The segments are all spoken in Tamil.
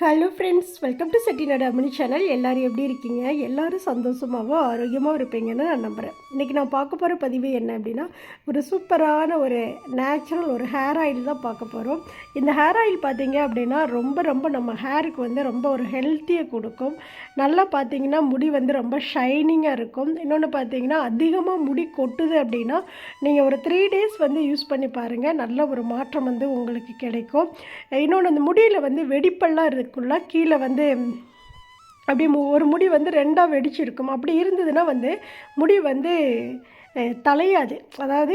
Hello friends welcome to Chettinad Ammani channel எல்லோரும் எப்படி இருக்கீங்க? எல்லோரும் சந்தோஷமாகவும் ஆரோக்கியமாக இருப்பீங்கன்னு நான் நம்புகிறேன் இன்றைக்கி நான் பார்க்க போகிற பதிவு என்ன அப்படின்னா ஒரு சூப்பரான ஒரு நேச்சுரல் ஒரு ஹேர் ஆயில் தான் பார்க்க போகிறோம் இந்த ஹேர் ஆயில் பார்த்தீங்க அப்படின்னா ரொம்ப ரொம்ப நம்ம ஹேருக்கு வந்து ரொம்ப ஒரு ஹெல்த்தியை கொடுக்கும். நல்லா பார்த்தீங்கன்னா முடி வந்து ரொம்ப ஷைனிங்காக இருக்கும். இன்னொன்று பார்த்தீங்கன்னா அதிகமாக முடி கொட்டுது அப்படின்னா நீங்கள் ஒரு த்ரீ டேஸ் வந்து யூஸ் பண்ணி பாருங்கள் நல்ல ஒரு மாற்றம் வந்து உங்களுக்கு கிடைக்கும். இன்னொன்று அந்த முடியில் வந்து வெடிப்பெல்லாம் இருக்குல்ல கீழே வந்து அப்படி மு- ஒரு முடி வந்து ரெண்டாக வெடிச்சிருக்கும். அப்படி இருந்ததுன்னா வந்து முடி வந்து தலையாது. அதாவது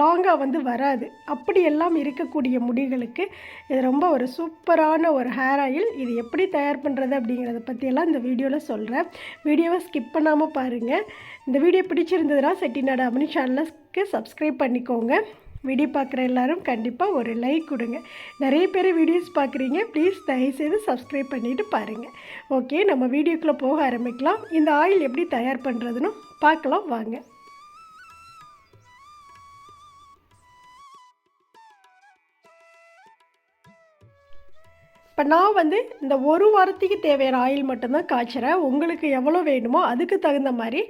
லாங்காக வந்து வராது. அப்படியெல்லாம் இருக்கக்கூடிய முடிகளுக்கு இது ரொம்ப ஒரு சூப்பரான ஒரு ஹேர் ஆயில் இது எப்படி தயார் பண்ணுறது அப்படிங்கிறத பற்றியெல்லாம் இந்த வீடியோவில் சொல்கிறேன் வீடியோவை ஸ்கிப் பண்ணாமல் பாருங்கள் இந்த வீடியோ பிடிச்சிருந்ததுன்னா செட்டிநாடு அமினி சேனலுக்கு சப்ஸ்கிரைப் பண்ணிக்கோங்க. வீடியோ பார்க்குற எல்லாரும் கண்டிப்பாக ஒரு லைக் கொடுங்க. நிறைய பேர் வீடியோஸ் பார்க்குறீங்க. ப்ளீஸ் தயவுசெய்து சப்ஸ்கிரைப் பண்ணிவிட்டு பாருங்கள் ஓகே நம்ம வீடியோக்குள்ளே போக ஆரம்பிக்கலாம். இந்த ஆயில் எப்படி தயார் பண்ணுறதுன்னு பார்க்கலாம் வாங்க. இப்போ நான் வந்து இந்த ஒரு வாரத்துக்கு தேவையான ஆயில் மட்டும்தான் காய்ச்சுறேன். உங்களுக்கு எவ்வளோ வேணுமோ அதுக்கு தகுந்த மாதிரி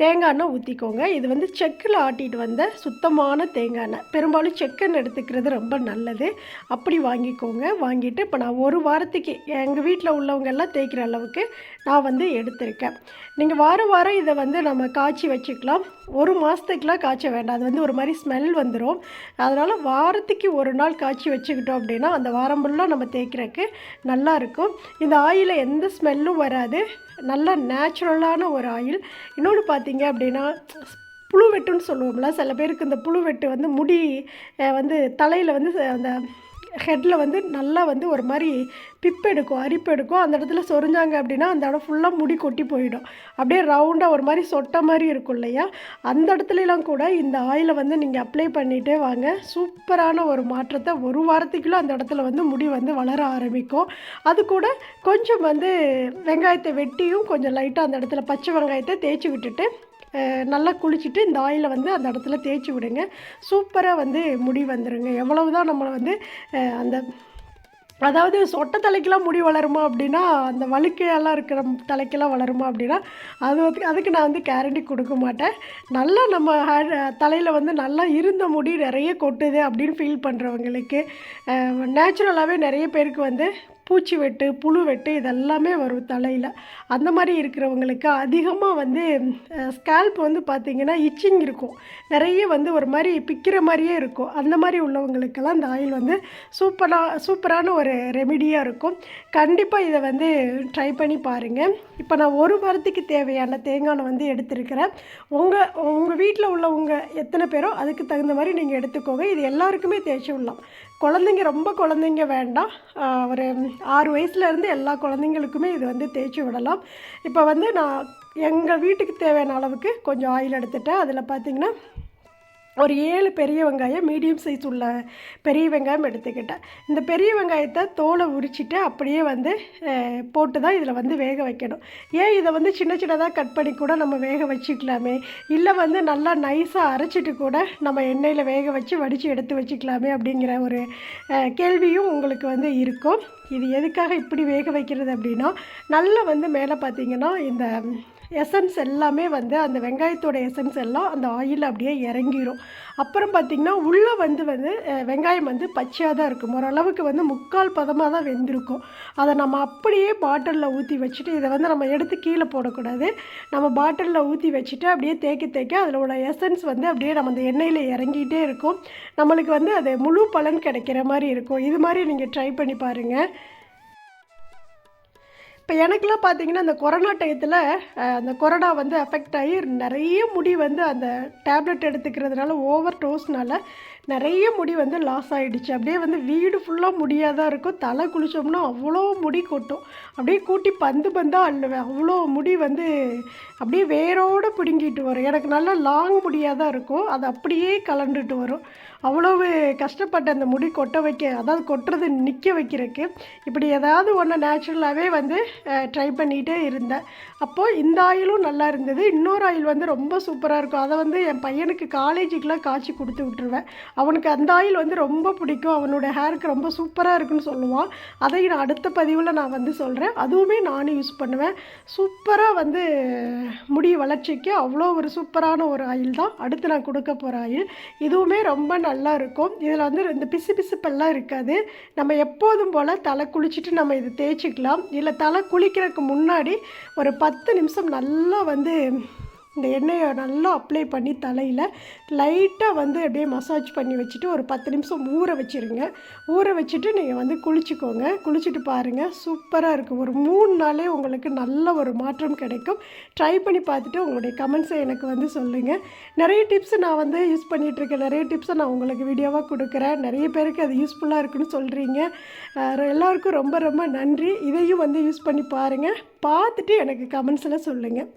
தேங்காய் எண்ணெய் ஊற்றிக்கோங்க இது வந்து செக்கில் ஆட்டிட்டு வந்த சுத்தமான தேங்காய் எண்ணெய். பெரும்பாலும் செக்கெண்ணெய் எடுத்துக்கிறது ரொம்ப நல்லது. அப்படி வாங்கிக்கோங்க. வாங்கிட்டு இப்போ நான் ஒரு வாரத்துக்கு எங்கள் வீட்டில் உள்ளவங்க எல்லாம் தேய்க்கிற அளவுக்கு நான் வந்து எடுத்திருக்கேன். நீங்கள் வாரம் வாரம் இதை வந்து நம்ம காய்ச்சி வச்சுக்கலாம். ஒரு மாதத்துக்குலாம் காய்ச்ச வேண்டாம். அது வந்து ஒரு மாதிரி ஸ்மெல் வந்துடும் அதனால் வாரத்துக்கு ஒரு நாள் காய்ச்சி வச்சுக்கிட்டோம் அப்படின்னா அந்த வாரம் ஃபுல்லாக நம்ம தேய்க்கிறக்கு நல்லா இருக்கும் இந்த ஆயில எந்த ஸ்மெல்லும் வராது. நல்ல நேச்சுரலான ஒரு ஆயில். இன்னொன்று பார்த்தீங்க அப்படின்னா புழு வெட்டுன்னு சொல்லுவோம்ல சில பேருக்கு இந்த புழு வெட்டு வந்து முடி அஹ், வந்து தலையில் வந்து அந்த ஹெட்டில் வந்து நல்லா வந்து ஒரு மாதிரி பிப்பு எடுக்கும் அரிப்பு எடுக்கும். அந்த இடத்துல சொரிஞ்சாங்க அப்படின்னா அந்த இடம் ஃபுல்லாக முடி கொட்டி போயிடும். அப்படியே ரவுண்டாக ஒரு மாதிரி சொட்ட மாதிரி இருக்கும் இல்லையா? அந்த இடத்துலலாம் கூட இந்த ஆயிலை வந்து நீங்கள் அப்ளை பண்ணிகிட்டே வாங்க. சூப்பரான ஒரு மாற்றத்தை ஒரு வாரத்துக்குள்ளே அந்த இடத்துல வந்து முடி வந்து வளர ஆரம்பிக்கும். அது கூட கொஞ்சம் வந்து வெங்காயத்தை வெட்டியும் கொஞ்சம் லைட்டாக அந்த இடத்துல பச்சை வெங்காயத்தை தேய்ச்சி விட்டுட்டு நல்லா குளிச்சுட்டு இந்த ஆயிலை வந்து அந்த இடத்துல தேய்ச்சி விடுங்க. சூப்பராக வந்து முடி வந்துடுங்க எவ்வளவு தான் நம்மளை வந்து அந்த அதாவது சொட்ட தலைக்கெல்லாம் முடி வளருமா அப்படின்னா அந்த வழுக்கையெல்லாம் இருக்கிற தலைக்கெல்லாம் வளருமா அப்படின்னா அது வந்து அதுக்கு நான் வந்து கேரண்டி கொடுக்க மாட்டேன். நல்லா நம்ம தலையில் வந்து நல்லா இருந்த முடி நிறைய கொட்டுது அப்படின்னு ஃபீல் பண்ணுறவங்களுக்கு நேச்சுரலாகவே நிறைய பேருக்கு வந்து பூச்சி வெட்டு புழு வெட்டு இதெல்லாமே வரும் தலையில். அந்த மாதிரி இருக்கிறவங்களுக்கு அதிகமாக வந்து ஸ்கேல்ப் வந்து பார்த்திங்கன்னா இச்சிங் இருக்கும். நிறைய வந்து ஒரு மாதிரி பிக்கிற மாதிரியே இருக்கும். அந்த மாதிரி உள்ளவங்களுக்கெல்லாம் இந்த ஆயில் வந்து சூப்பராக சூப்பரான ஒரு ரெமிடியாக இருக்கும். கண்டிப்பாக இதை வந்து ட்ரை பண்ணி பாருங்கள் இப்போ நான் ஒரு வாரத்துக்கு தேவையான தேங்காய் வந்து எடுத்திருக்கிறேன். உங்கள் உங்கள் வீட்டில் உள்ளவங்க எத்தனை பேரோ அதுக்கு தகுந்த மாதிரி நீங்கள் எடுத்துக்கோங்க. இது எல்லாருக்குமே தேய்ச்சி விடலாம். குழந்தைங்க ரொம்ப குழந்தைங்க வேண்டாம். ஒரு ஆறு வயசுலேருந்து எல்லா குழந்தைங்களுக்குமே இது வந்து தேய்ச்சி விடலாம். இப்போ வந்து நான் எங்கள் வீட்டுக்கு தேவையான அளவுக்கு கொஞ்சம் ஆயில் எடுத்துட்டேன். அதில் பார்த்தீங்கன்னா ஒரு ஏழு பெரிய வெங்காயம் மீடியம் சைஸ் உள்ள பெரிய வெங்காயம் எடுத்துக்கிட்டேன். இந்த பெரிய வெங்காயத்தை தோலை உரிச்சிட்டு அப்படியே வந்து போட்டு தான் இதில் வந்து வேக வைக்கணும். ஏன் இதை வந்து சின்ன சின்னதாக கட் பண்ணி கூட நம்ம வேக வச்சுக்கலாமே? இல்லை வந்து நல்லா நைஸாக அரைச்சிட்டு கூட நம்ம எண்ணெயில் வேக வச்சு வடித்து எடுத்து வச்சுக்கலாமே அப்படிங்கிற ஒரு கேள்வியும் உங்களுக்கு வந்து இருக்கும். இது எதுக்காக இப்படி வேக வைக்கிறது அப்படின்னா நல்லா வந்து மேலே பார்த்தீங்கன்னா இந்த எசன்ஸ் எல்லாமே வந்து அந்த வெங்காயத்தோட எசன்ஸ் எல்லாம் அந்த ஆயில் அப்படியே இறங்கிரும். அப்புறம் பார்த்திங்கன்னா உள்ளே வந்து வந்து வெங்காயம் வந்து பச்சையாக தான் இருக்கும் ஓரளவுக்கு வந்து முக்கால் பதமாக தான் வெந்திருக்கும். அதை நம்ம அப்படியே பாட்டிலில் ஊற்றி வச்சுட்டு இதை வந்து நம்ம எடுத்து கீழே போடக்கூடாது. நம்ம பாட்டிலில் ஊற்றி வச்சுட்டு அப்படியே தேய்க்க தேய்க்க அதில் உள்ள எசன்ஸ் வந்து அப்படியே நம்ம அந்த எண்ணெயில் இறங்கிட்டே இருக்கும். நம்மளுக்கு வந்து அது முழு பலன் கிடைக்கிற மாதிரி இருக்கும். இது மாதிரி நீங்கள் ட்ரை பண்ணி பாருங்கள் இப்போ எனக்குலாம் பார்த்தீங்கன்னா அந்த கொரோனா டயத்தில் அந்த கொரோனா வந்து அஃபெக்ட் ஆகி நிறைய முடி வந்து அந்த டேப்லெட் எடுத்துக்கிறதுனால ஓவர் டோஸ்னால நிறைய முடி வந்து லாஸ் ஆகிடுச்சு அப்படியே வந்து வீடு ஃபுல்லாக முடியாக தான் இருக்கும். தலை குளித்தோம்னா அவ்வளோ முடி கொட்டும். அப்படியே கூட்டி பந்து பந்தாக அள்ளுவேன். அவ்வளோ முடி வந்து அப்படியே வேரோடு பிடுங்கிட்டு வரும். எனக்கு நல்லா லாங் முடியாக தான் இருக்கும். அது அப்படியே கலண்டுட்டு வரும். அவ்வளவு கஷ்டப்பட்ட அந்த முடி கொட்ட வைக்க அதாவது கொட்டுறது நிற்க வைக்கிறதுக்கு இப்படி ஏதாவது ஒன்று நேச்சுரலாகவே வந்து ட்ரை பண்ணிகிட்டே இருந்தேன். அப்போது இந்த ஆயிலும் நல்லா இருந்தது. இன்னொரு ஆயில் வந்து ரொம்ப சூப்பராக இருக்கும். அதை வந்து என் பையனுக்கு காலேஜுக்கெலாம் காய்ச்சி கொடுத்து விட்டுருவேன். அவனுக்கு அந்த ஆயில் வந்து ரொம்ப பிடிக்கும். அவனோட ஹேருக்கு ரொம்ப சூப்பராக இருக்குன்னு சொல்லுவான். அதை நான் அடுத்த பதிவில் நான் வந்து சொல்கிறேன் அதுவுமே நானும் யூஸ் பண்ணுவேன். சூப்பராக வந்து முடி வளர்ச்சிக்கு அவ்வளோ ஒரு சூப்பரான ஒரு ஆயில் தான். அடுத்து நான் கொடுக்க போகிற ஆயில். இதுவுமே ரொம்ப நல்லா இருக்கும். இதில் வந்து இந்த பிசு பிசுப்பெல்லாம் இருக்காது. நம்ம எப்போதும் போல் தலை குளிச்சுட்டு நம்ம இது தேய்ச்சிக்கலாம். இல்லை தலை குளிக்கிறதுக்கு முன்னாடி ஒரு பத்து நிமிஷம் நல்லா வந்து இந்த எண்ணெயை நல்லா அப்ளை பண்ணி தலையில் லைட்டாக வந்து அப்படியே மசாஜ் பண்ணி வச்சுட்டு ஒரு பத்து நிமிஷம் ஊற வச்சுருங்க. ஊற வச்சுட்டு நீங்கள் வந்து குளிச்சுக்கோங்க. குளிச்சுட்டு பாருங்கள் சூப்பராக இருக்கும். ஒரு மூணு நாளே உங்களுக்கு நல்ல ஒரு மாற்றம் கிடைக்கும். ட்ரை பண்ணி பார்த்துட்டு உங்களுடைய கமெண்ட்ஸை எனக்கு வந்து சொல்லுங்கள் நிறைய டிப்ஸ் நான் வந்து யூஸ் பண்ணிகிட்ருக்கேன் நிறைய டிப்ஸை நான் உங்களுக்கு வீடியோவாக கொடுக்குறேன். நிறைய பேருக்கு அது யூஸ்ஃபுல்லாக இருக்குன்னு சொல்கிறீங்க எல்லாருக்கும் ரொம்ப ரொம்ப நன்றி. இதையும் வந்து யூஸ் பண்ணி பாருங்கள் பார்த்துட்டு எனக்கு கமெண்ட்ஸில் சொல்லுங்கள்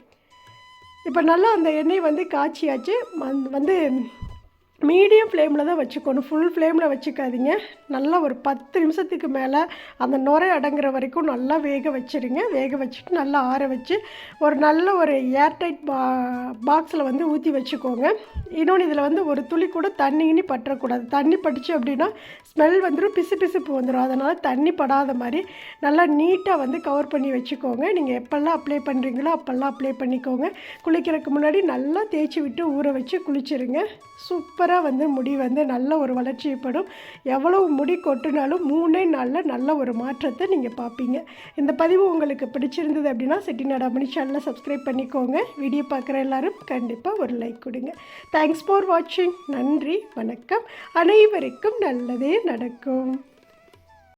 இப்போ நல்லா அந்த எண்ணெய் வந்து காய்ச்சியாச்சு. வந்து மீடியம் ஃப்ளேமில் தான் வச்சுக்கணும். ஃபுல் ஃப்ளேமில் வச்சுக்காதீங்க. நல்லா ஒரு பத்து நிமிஷத்துக்கு மேலே அந்த நுரை அடங்குற வரைக்கும் நல்லா வேக வச்சுருங்க. வேக வச்சுட்டு நல்லா ஆற வச்சு ஒரு நல்ல ஒரு ஏர்டைட் பா பாக்ஸில் வந்து ஊற்றி வச்சுக்கோங்க. இன்னொன்று இதில் வந்து ஒரு துளி கூட தண்ணி கிண்ணி பற்றக்கூடாது. தண்ணி பட்டுச்சு அப்படின்னா ஸ்மெல் வந்துடும் பிசு பிசுப்பு வந்துடும் அதனால் தண்ணி படாத மாதிரி நல்லா நீட்டாக வந்து கவர் பண்ணி வச்சுக்கோங்க. நீங்கள் எப்போல்லாம் அப்ளை பண்ணுறீங்களோ அப்போல்லாம் அப்ளை பண்ணிக்கோங்க. குளிக்கிறதுக்கு முன்னாடி நல்லா தேய்ச்சி விட்டு ஊற வச்சு குளிச்சிருங்க. சூப்பராக வந்து முடி வந்து நல்ல ஒரு வளர்ச்சிப்படும் எவ்வளவு முடி கொட்டினாலும் மூணே நாளில் நல்ல ஒரு மாற்றத்தை நீங்கள் பார்ப்பீங்க இந்த பதிவு உங்களுக்கு பிடிச்சிருந்தது அப்படின்னா செட்டிநாடா மணி சேனலில் சப்ஸ்கிரைப் பண்ணிக்கோங்க. வீடியோ பார்க்குற எல்லாரும் கண்டிப்பாக ஒரு லைக் கொடுங்க. தேங்க்ஸ் ஃபார் வாட்சிங் நன்றி வணக்கம். அனைவருக்கும் நல்லதே நடக்கும்.